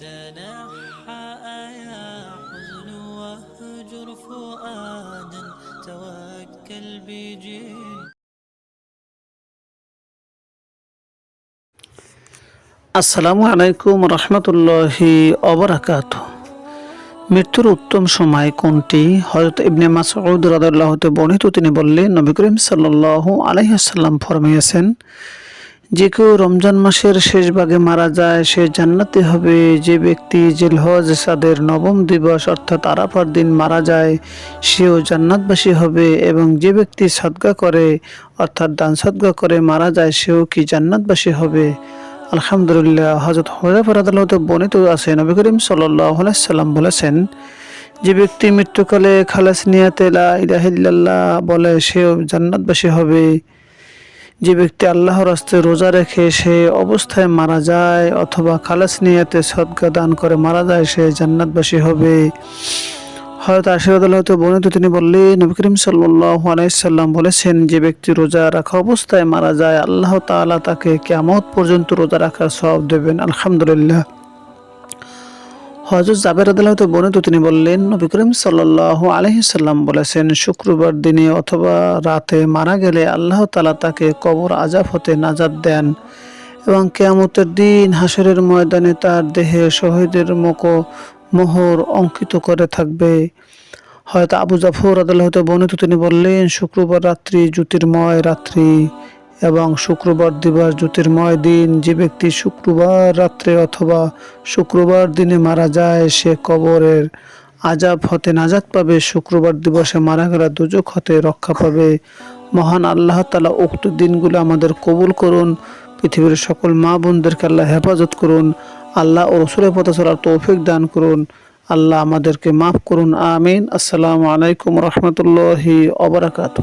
تنحى يا حزن واهجر فؤادا توكل بجد আসসালামু আলাইকুম রহমতুল্লাহি অবরাকাত মৃত্যুর উত্তম সময় কোনটি হজরত ইবনে মাসউদ রাদিয়াল্লাহু বর্ণিত তিনি বললেন নবী করিম সাল্লাল্লাহু আলাইহি সাল্লাম ফরমিয়েছেন যে কেউ রমজান মাসের শেষ ভাগে মারা যায়, সে জান্নাতি হবে। যে ব্যক্তি জিলহজ সাদের নবম দিবস অর্থাৎ আরাফার দিন মারা যায়, সেও জান্নাতবাসী হবে এবং যে ব্যক্তি সদগা করে, অর্থাৎ দান সদগা করে মারা যায়, সেও কি জান্নাতবাসী হবে? আলহামদুলিল্লাহ হজরত হজাফর আদালত বর্ণিত আছে। নবী করিম সাল্লাম বলেছেন, যে ব্যক্তি মৃত্যুকালে খালাস নিয়াতে লা ইলাহা ইল্লাল্লাহ বলে, সেও জান্নাতবাসী হবে। যে ব্যক্তি আল্লাহর রাস্তে রোজা রেখে সে অবস্থায় মারা যায় অথবা খালাস নিয়াতে সদকা দান করে মারা যায়, সে জান্নাতবাসী হবে। হয়তো আশীর্বাদ হয়তো বর্ণিত তিনি বললেন, নবী করিম সাল্লাহ আলাইসাল্লাম বলেছেন, যে ব্যক্তি রোজা রাখা অবস্থায় মারা যায়, আল্লাহ তালা তাকে কেমত পর্যন্ত রোজা রাখার সব দেবেন। আলহামদুলিল্লাহ। হজরত জাবের আদালত বর্ণিত, তিনি বললেন, নবী করিম সাল্লাহ আলহিসাল্লাম বলেছেন, শুক্রবার দিনে অথবা রাতে মারা গেলে আল্লাহ তালা তাকে কবর আজাব হতে নাজাদ দেন এবং কেয়ামতের দিন হাসরের ময়দানে তার দেহে শহীদের মকো, মোহর অঙ্কিত করে থাকবে। হয়তো আবু জাফর আদালত বর্ণিত, তিনি বললেন, শুক্রবার রাত্রি জ্যোতির্ময় রাত্রি এবং শুক্রবার দিবস জ্যোতির্ময় দিন। যে ব্যক্তি শুক্রবার রাত্রে অথবা শুক্রবার দিনে মারা যায়, সে কবরের আজাব হতে নাজাত পাবে। শুক্রবার দিবসে মারা গেলে দুজক হতে রক্ষা পাবে। মহান আল্লাহ তালা উক্ত দিনগুলো আমাদের কবুল করুন। পৃথিবীর সকল মা বোনদেরকে আল্লাহ হেফাজত করুন। আল্লাহ ও রসুলের পথে চলার তৌফিক দান করুন। আল্লাহ আমাদেরকে মাফ করুন। আমিন। আসসালামু আলাইকুম রহমতুল্লাহি অবরাকাতু